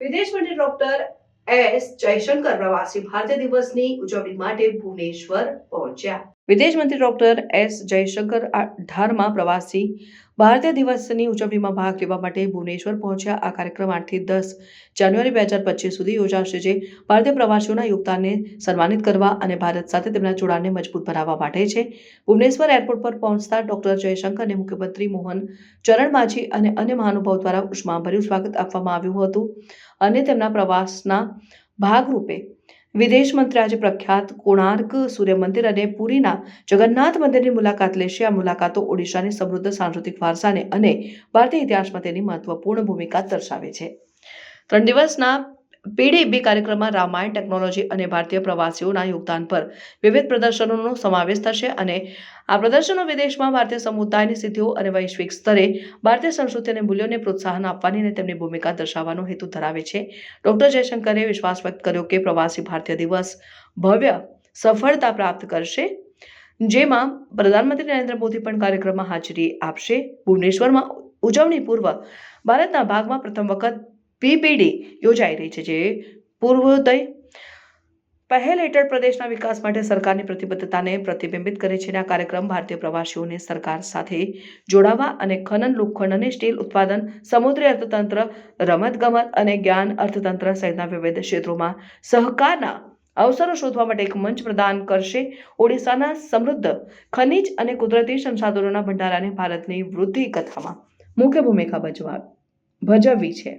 વિદેશ મંત્રી doctor S Jaishankar પ્રવાસી ભારતીય દિવસની ઉજવણી માટે ભુવનેશ્વર પહોંચ્યા. વિદેશ મંત્રી ડોક્ટર એસ જયશંકર અઢારમાં પ્રવાસી ભારતીય દિવસની ઉજવણીમાં ભાગ લેવા માટે ભુવનેશ્વર પહોંચ્યા. આ કાર્યક્રમ આઠથી દસ જાન્યુઆરી બે હજાર પચીસ સુધી યોજાશે, જે ભારતીય પ્રવાસીઓના યોગદાનને સન્માનિત કરવા અને ભારત સાથે તેમના જોડાણને મજબૂત બનાવવા માટે છે. ભુવનેશ્વર એરપોર્ટ પર પહોંચતા ડોક્ટર જયશંકરને મુખ્યમંત્રી મોહન ચરણ માઝી અને અન્ય મહાનુભાવ દ્વારા ઉષ્માભર્યું સ્વાગત આપવામાં આવ્યું હતું અને તેમના પ્રવાસના ભાગરૂપે વિદેશ મંત્રી આજે પ્રખ્યાત કોણાર્ક સૂર્ય મંદિર અને પુરીના જગન્નાથ મંદિરની મુલાકાત લેશે. આ મુલાકાતો ઓડિશાની સમૃદ્ધ સાંસ્કૃતિક વારસાને અને ભારતીય ઇતિહાસમાં તેની મહત્વપૂર્ણ ભૂમિકા દર્શાવે છે. ત્રણ દિવસના પીડીબી કાર્યક્રમમાં રામાયણ ટેકનોલોજી અને ભારતીય પ્રવાસીઓના યોગદાન પર વિવિધ પ્રદર્શનોનો સમાવેશ થશે અને આ પ્રદર્શનો વિદેશમાં ભારતીય સમુદાયની સિદ્ધિઓ અને વૈશ્વિક સ્તરે ભારતીય સંસ્કૃતિ અને મૂલ્યોને પ્રોત્સાહન આપવાની અને તેમની ભૂમિકા દર્શાવવાનો હેતુ ધરાવે છે. ડોક્ટર જયશંકરે વિશ્વાસ વ્યક્ત કર્યો કે પ્રવાસી ભારતીય દિવસ ભવ્ય સફળતા પ્રાપ્ત કરશે, જેમાં પ્રધાનમંત્રી નરેન્દ્ર મોદી પણ કાર્યક્રમમાં હાજરી આપશે. ભુવનેશ્વરમાં ઉજવણી પૂર્વ ભારતના ભાગમાં પ્રથમ વખત પીપીડી યોજાઈ રહી છે, જે પૂર્વોદય પહેલ હેઠળ પ્રદેશના વિકાસ માટે સરકારની પ્રતિબદ્ધતાને પ્રતિબિંબિત કરે છે આ કાર્યક્રમ ભારતીય પ્રવાસીઓને સરકાર સાથે જોડાવા અને ખનન લોખંડ અને સ્ટીલ ઉત્પાદન, સમુદ્રી અર્થતંત્ર, રમતગમત અને જ્ઞાન અર્થતંત્ર સહિતના વિવિધ ક્ષેત્રોમાં સહકારના અવસરો શોધવા માટે એક મંચ પ્રદાન કરશે. ઓડિશાના સમૃદ્ધ ખનિજ અને કુદરતી સંસાધનોના ભંડારાને ભારતની વૃદ્ધિ કથામાં મુખ્ય ભૂમિકા ભજવા ભજવવી છે.